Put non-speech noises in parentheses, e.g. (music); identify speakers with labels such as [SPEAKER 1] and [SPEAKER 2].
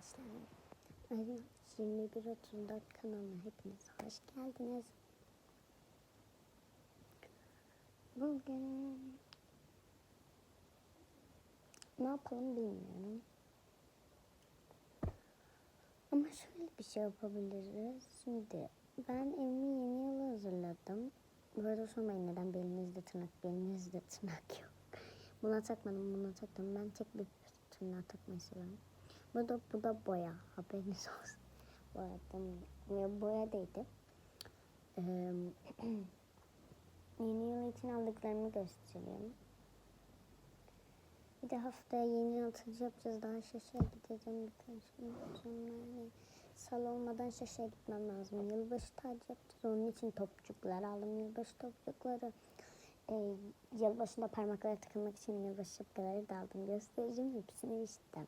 [SPEAKER 1] arkadaşlar. Aynen 21.34 kanalına hepiniz hoş geldiniz. Bugün ne yapalım bilmiyorum. Ama şöyle bir şey yapabiliriz. Şimdi ben evimi yeni yıla hazırladım. Bu arada sormayın neden belinizde tırnak, belinizde tırnak yok. (laughs) Buna takmadım, buna taktım. Ben tek bir tırnağı takmayı seviyorum. Bu da, bu da boya. Haberiniz olsun. Boyadım. Ya, Boya değildi. Ee, (clears throat) yeni yıl için aldıklarımı göstereyim. Bir de haftaya yeni yıl tacı yapacağız. Daha şaşaya gideceğim birkaç gün sonra. Sal olmadan şaşaya gitmem lazım. Yılbaşı tacı yapacağız. Onun için topçuklar aldım. Yılbaşı topçukları. Ee, yılbaşında parmaklara takılmak için yılbaşı şapkaları da aldım. Göstereceğim hepsini işte.